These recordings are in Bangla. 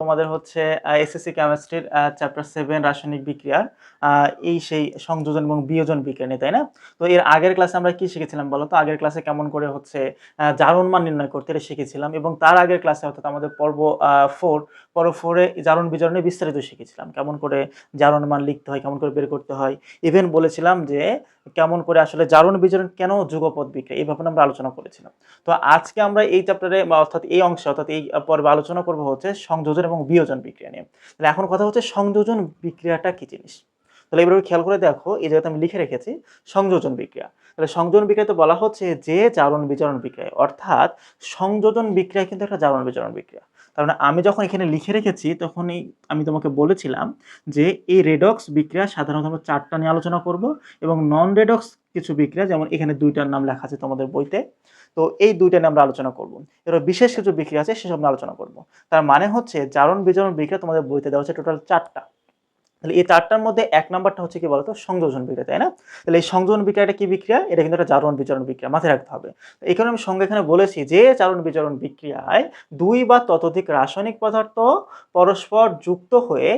তোমাদের হচ্ছে এসএসসি কেমিস্ট্রির চ্যাপ্টার সেভেন রাসায়নিক বিক্রিয়ার এই সেই সংযোজন এবং বিয়োজন বিক্রিয়া নিয়ে, তাই না? তো এর আগের ক্লাসে আমরা কি শিখেছিলাম বলো তো? আগের ক্লাসে কেমন করে হচ্ছে জারণ মান নির্ণয় করতে এটা শিখেছিলাম এবং তার আগের ক্লাসে অর্থাৎ আমাদের পর্ব ফোর পর্ব ফোরে জারণ বিজারণে বিস্তারিত শিখেছিলাম। কেমন করে জারণ মান লিখতে হয়, কেমন করে বের করতে হয়? ইভেন বলেছিলাম যে কেমন করে আসলে জারণ বিজারণ কেন যুগপদ বিক্রিয়া? এই ব্যাপারে আমরা আলোচনা করেছিলাম। তো আজকে আমরা এই চ্যাপ্টারে অর্থাৎ এই অংশে, অর্থাৎ এই পর্বে আলোচনা করব হচ্ছে সংযোজন এবং বিয়োজন বিক্রিয়া নিয়ে। তাহলে এখন কথা হচ্ছে সংযোজন বিক্রিয়াটা কি জিনিস? তাহলে এবার খেয়াল করে দেখো, এই জায়গাতে আমি লিখে রেখেছি, সংযোজন বিক্রিয়া। তাহলে সংযোজন বিক্রিয়া তো বলা হচ্ছে যে জারণ বিজারণ বিক্রিয়া অর্থাৎ সংযোজন বিক্রিয়া কিন্তু একটা জারণ বিজারণ বিক্রিয়া। মানে আমি যখন এখানে লিখে রেখেছি, তখনই আমি তোমাকে বলেছিলাম যে এই রেডক্স বিক্রিয়া সাধারণত আমরা চারটা নিয়ে আলোচনা করব এবং নন রেডক্স কিছু বিক্রিয়া, যেমন এখানে দুইটার নাম লেখা আছে তোমাদের বইতে, তো এই দুইটা নিয়ে আমরা আলোচনা করব। এবার বিশেষ কিছু বিক্রিয়া আছে, সেসব নিয়ে আলোচনা করব। তার মানে হচ্ছে জারণ বিজারণ বিক্রিয়া তোমাদের বইতে দেওয়া হচ্ছে টোটাল চারটা। তাহলে এই চারটার মধ্যে এক নাম্বারটা হচ্ছে কি বলতো? সংযোজন বিক্রিয়া, তাই না? তাহলে এই সংযোজন বিক্রিয়াটা কি বিক্রিয়া? এটা কিন্তু একটা জারণ বিচরণ বিক্রিয়া, মাথায় রাখতে হবে। এই কারণে আমি সঙ্গে এখানে বলেছি যে চারণ বিচরণ বিক্রিয়ায় দুই বা ততোধিক রাসায়নিক পদার্থ পরস্পর যুক্ত হয়ে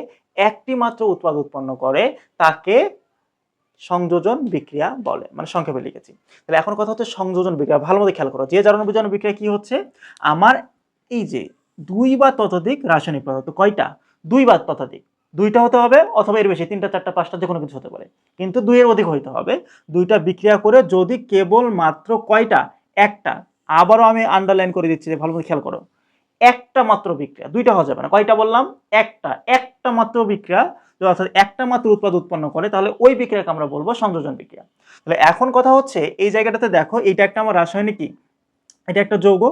একটি মাত্র উৎপাদ উৎপন্ন করে, তাকে সংযোজন বিক্রিয়া বলে মানে সংক্ষেপে লিখেছি। তাহলে এখন কথা হচ্ছে সংযোজন বিক্রিয়া, ভালো মতো খেয়াল করো। যে জারণ বিচরণ বিক্রিয়া কি হচ্ছে? আমার এই যে দুই বা ততোধিক রাসায়নিক পদার্থ, কয়টা? দুই বা ততোধিক। দুইটা হতে হবে অথবা এর বেশি, তিনটা, চারটা, পাঁচটা যে কোনো কিছু হতে পারে। কিন্তু দুইয়ের অধিক হইতে হবে। দুইটা বিক্রিয়া করে যদি কেবল মাত্র কয়টা? একটা। আবারও আমি আন্ডারলাইন করে দিচ্ছি যে ভালো করে খেয়াল করো। একটা মাত্র বিক্রিয়া, দুইটা হওয়া যাবে না। কয়টা বললাম? একটা। একটা মাত্র বিক্রিয়া অর্থাৎ একটা মাত্র উৎপাদ উৎপন্ন করে, তাহলে ওই বিক্রিয়াকে আমরা বলব সংযোজন বিক্রিয়া। তাহলে এখন কথা হচ্ছে, এই জায়গাটাতে দেখো, এইটা একটা আমার রাসায়নিক কি এটা একটা যৌগ।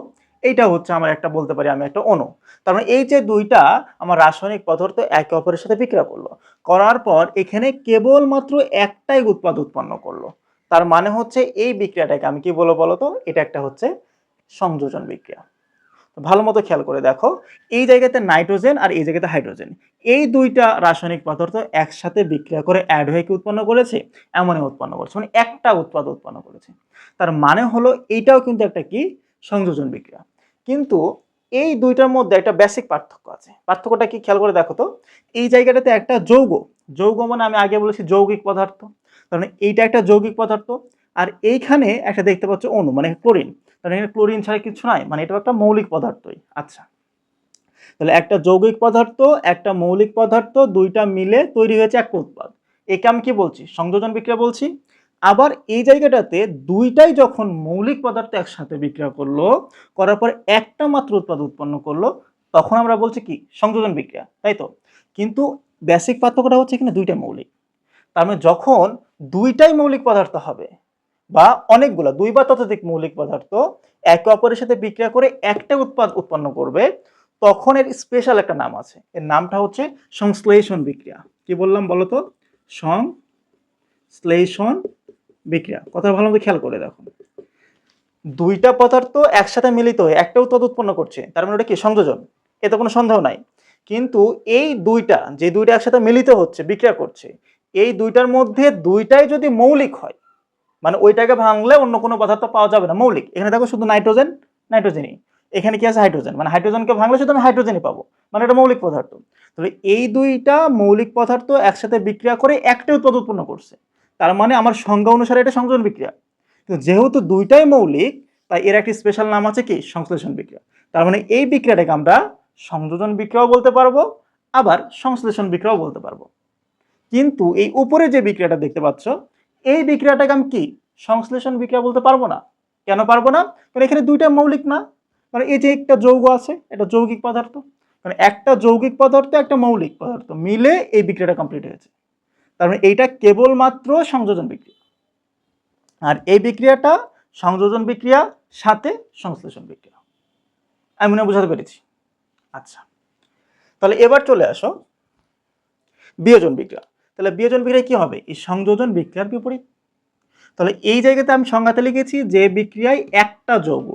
এইটা হচ্ছে আমার একটা বলতে পারি আমি একটা অণু। তার মানে এই যে দুইটা আমার রাসায়নিক পদার্থ একে অপরের সাথে বিক্রিয়া করল। করার পর এখানে কেবলমাত্র একটাই উৎপাদ উৎপন্ন করল। তার মানে হচ্ছে এই বিক্রিয়াটাকে আমি কি বলব বলো তো এটা একটা হচ্ছে সংযোজন বিক্রিয়া। ভালো মতো খেয়াল করে দেখো, এই জায়গাতে নাইট্রোজেন আর এই জায়গাতে হাইড্রোজেন। এই দুইটা রাসায়নিক পদার্থ একসাথে বিক্রিয়া করে অ্যাড হয়ে কি উৎপন্ন করেছে? এমনই উৎপন্ন করেছে। মানে একটা উৎপাদ উৎপন্ন করেছে। তার মানে হলো এইটাও কিন্তু একটা কি? সংযোজন বিক্রিয়া। কিন্তু এই দুইটার মধ্যে একটা বেসিক পার্থক্য আছে। পার্থক্যটা কি? খেয়াল করে দেখো তো। এই জায়গাটাতে একটা যৌগ। যৌগ মানে আমি আগে বলেছি যৌগিক পদার্থ। তার মানে এইটা একটা যৌগিক পদার্থ। আর এইখানে একটা দেখতে পাচ্ছ অণু মানে ক্লোরিন তার এখানে ক্লোরিন ছাড়া কিছু নাই। মানে এটা একটা মৌলিক পদার্থই। আচ্ছা। তাহলে একটা যৌগিক পদার্থ, একটা মৌলিক পদার্থ, দুইটা মিলে তৈরি হয়েছে এক উৎপাদ। একে আমি কি বলছি? সংযোজন বিক্রিয়া বলছি। আবার এই জায়গাটাতে দুইটাই যখন মৌলিক পদার্থ একসাথে বিক্রিয়া করল, করার পর একটা মাত্র উৎপাদ উৎপন্ন করল, তখন আমরা বলছি কি? সংযোজন বিক্রিয়া, তাই তো? কিন্তু বেসিক পার্থক্যটা হচ্ছে এখানে দুইটা মৌলিক। তার মানে যখন দুইটাই মৌলিক পদার্থ হবে বা অনেকগুলো, দুই বা ততোধিক মৌলিক পদার্থ একে অপরের সাথে বিক্রিয়া করে একটা উৎপাদ, উৎপন্ন করবে, তখন এর স্পেশাল একটা নাম আছে। এর নামটা হচ্ছে সংশ্লেষণ বিক্রিয়া। কি বললাম বলো তো সংশ্লেষণ বিক্রিয়া। কথা ভালো মতো খেয়াল করে দেখো। দুইটা পদার্থ একসাথে মিলিত হয়ে একটা উৎপাদ উৎপন্ন করছে, তার মানে ওটা কি? সংযোজন। এতে কোনো সন্দেহ নাই। কিন্তু এই দুইটা, যে দুইটা একসাথে মিলিত হচ্ছে, বিক্রিয়া করছে, এই দুইটার মধ্যে দুইটাই যদি মৌলিক হয় মানে ওইটাকে ভাঙলে অন্য কোনো পদার্থ পাওয়া যাবে না, মৌলিক। এখানে দেখো শুধু নাইট্রোজেন, নাইট্রোজেনই। এখানে কি আছে? হাইড্রোজেন। মানে হাইড্রোজেনকে ভাঙলে শুধু আমি হাইড্রোজেনই পাবো। মানে এটা মৌলিক পদার্থ। তাহলে এই দুইটা মৌলিক পদার্থ একসাথে বিক্রিয়া করে একটা উৎপাদ উৎপন্ন করছে। তার মানে আমার সংজ্ঞা অনুসারে এটা সংযোজন বিক্রিয়া। কিন্তু যেহেতু দুইটাই মৌলিক, তাই এর একটি স্পেশাল নাম আছে কি? সংশ্লেষণ বিক্রিয়া। তার মানে এই বিক্রিয়াটাকে আমরা সংযোজন বিক্রিয়াও বলতে পারব, আবার সংশ্লেষণ বিক্রিয়াও বলতে পারব। কিন্তু এই উপরে যে বিক্রিয়াটা দেখতে পাচ্ছ, এই বিক্রিয়াটাকে আমি কি? সংশ্লেষণ বিক্রিয়া বলতে পারব না। কেন পারব না? কারণ এখানে দুইটা মৌলিক না। মানে এই যে একটা যৌগ আছে, এটা যৌগিক পদার্থ। মানে একটা যৌগিক পদার্থ, একটা মৌলিক পদার্থ মিলে এই বিক্রিয়াটা কমপ্লিট হয়েছে। তার মানে এইটা কেবলমাত্র সংযোজন বিক্রিয়া। আর এই বিক্রিয়াটা সংযোজন বিক্রিয়া সাথে সংশ্লেষণ বিক্রিয়া। আমি মনে বোঝাতে পেরেছি। আচ্ছা। তাহলে এবার চলে আসো বিয়োজন বিক্রিয়া। তাহলে বিয়োজন বিক্রিয়া কি হবে? এই সংযোজন বিক্রিয়ার বিপরীত। তাহলে এই জায়গাতে আমি সংজ্ঞাতে লিখেছি যে বিক্রিয়ায় একটা যৌগ।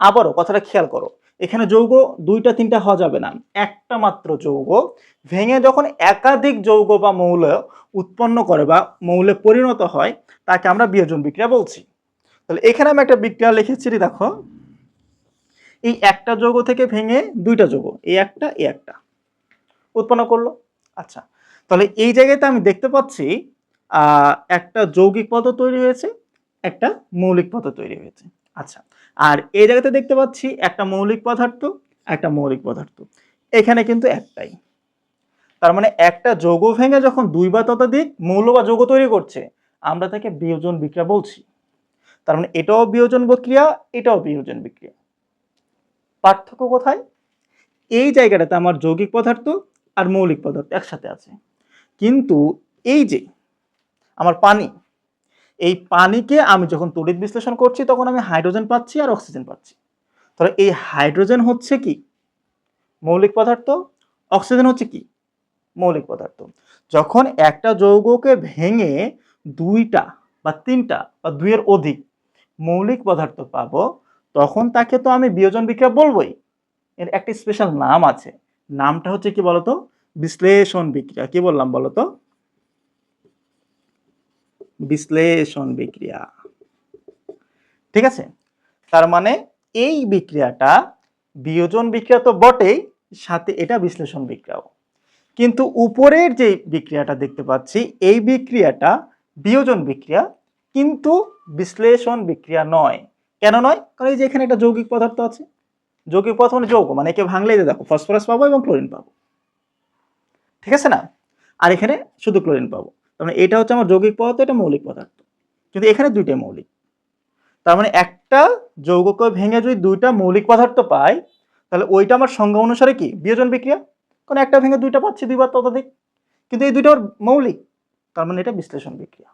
আবারও কথাটা খেয়াল করো। এখানে যৌগ দুইটা তিনটা হওয়া যাবে না। একটা মাত্র যৌগ। ভেঙে যখন একাধিক যৌগ বা মৌল উৎপন্ন করে বা মৌলে পরিণত হয়, তাকে আমরা বিয়োজন বিক্রিয়া বলছি। তাহলে এখানে আমি একটা বিক্রিয়া লিখেছি, দেখো। এই একটা যৌগ থেকে ভেঙে দুইটা যৌগ এই একটা এই একটা। উৎপন্ন করল? আচ্ছা। তাহলে এই জায়গাতে আমি দেখতে পাচ্ছি একটা যৌগিক পদার্থ তৈরি হয়েছে, একটা মৌলিক পদার্থ তৈরি হয়েছে। আচ্ছা। আর এই জায়গাতে দেখতে পাচ্ছি একটা মৌলিক পদার্থ, একটা মৌলিক পদার্থ। এখানে কিন্তু একটাই। তার মানে একটা যৌগ ভেঙে যখন দুই বা ততোধিক মৌল বা যৌগ তৈরি করছে, আমরা তাকে বিয়োজন বিক্রিয়া বলছি। তার মানে এটাও বিয়োজন বিক্রিয়া এটাও বিয়োজন বিক্রিয়া। পার্থক্য কোথায়? এই জায়গাটাতে আমার যৌগিক পদার্থ আর মৌলিক পদার্থ একসাথে আছে। কিন্তু এই যে আমার পানি এই পানিকে আমি যখন তড়িৎ বিশ্লেষণ করছি, তখন আমি হাইড্রোজেন পাচ্ছি আর অক্সিজেন পাচ্ছি। তাহলে এই হাইড্রোজেন হচ্ছে কি? মৌলিক পদার্থ। অক্সিজেন হচ্ছে কি? মৌলিক পদার্থ। যখন একটা যৌগকে ভেঙে দুইটা বা তিনটা বা দুইয়ের অধিক মৌলিক পদার্থ পাবো, তখন তাকে তো আমি বিয়োজন বিক্রিয়া বলবোই। এর একটি স্পেশাল নাম আছে। নামটা হচ্ছে কি বলতো? বিশ্লেষণ বিক্রিয়া। কি বললাম বলতো? বিশ্লেষণ বিক্রিয়া। ঠিক আছে? তার মানে এই বিক্রিয়াটা বিয়োজন বিক্রিয়া তো বটেই, সাথে এটা বিশ্লেষণ বিক্রিয়াও। কিন্তু উপরের যে বিক্রিয়াটা দেখতে পাচ্ছি, এই বিক্রিয়াটা বিয়োজন বিক্রিয়া, কিন্তু বিশ্লেষণ বিক্রিয়া নয়। কেন নয়? কারণ এই যে এখানে একটা যৌগিক পদার্থ আছে। যৌগিক পদার্থ মানে যৌগ মানে একে ভাঙলেই যে দেখো, ফসফরাস পাবো এবং ক্লোরিন পাবো। ঠিক আছে না? আর এখানে শুধু ক্লোরিন পাবো। মানে এটা হচ্ছে আমার যৌগিক পদার্থ, এটা মৌলিক পদার্থ। কিন্তু এখানে দুইটাই মৌলিক। তার মানে একটা যৌগকে ভেঙে যদি দুইটা মৌলিক পদার্থ পাই তাহলে ওইটা আমার সংজ্ঞা অনুসারে কি? বিয়োজন বিক্রিয়া। কারণ একটা ভেঙে দুইটা পাচ্ছি দুইবার ততোধিক। কিন্তু এই দুইটা মৌলিক। তার মানে এটা বিশ্লেষণ বিক্রিয়া।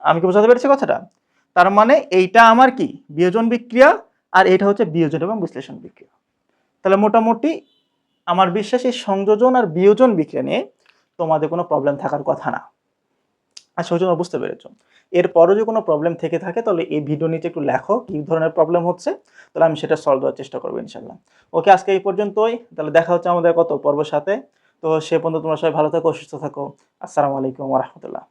আমি কি বোঝাতে পেরেছি কথাটা? তার মানে এইটা আমার কি? বিয়োজন বিক্রিয়া, আর এটা হচ্ছে বিয়োজন এবং বিশ্লেষণ বিক্রিয়া। তাহলে মোটামুটি আমার বিশ্বাস এই সংযোজন আর বিয়োজন বিক্রিয়া নিয়ে তোমাদের কোনো প্রবলেম থাকার কথা না। আচ্ছা ওই তোমরা বুঝতে পেরেছ। এরপরও যদি কোনো প্রবলেম থেকে থাকে, তাহলে এই ভিডিও নিচে একটু লেখো কী ধরনের প্রবলেম হচ্ছে, তাহলে আমি সেটা সলভ দেওয়ার চেষ্টা করব ইনশাল্লাহ ওকে, আজকে এই পর্যন্তই। তাহলে দেখা হচ্ছে আমাদের কত পর্বের সাথে। তো সে পর্যন্ত তোমরা সবাই ভালো থাকো অসুস্থ থাকো। আসসালামু আলাইকুম রহমতুল্লাহ।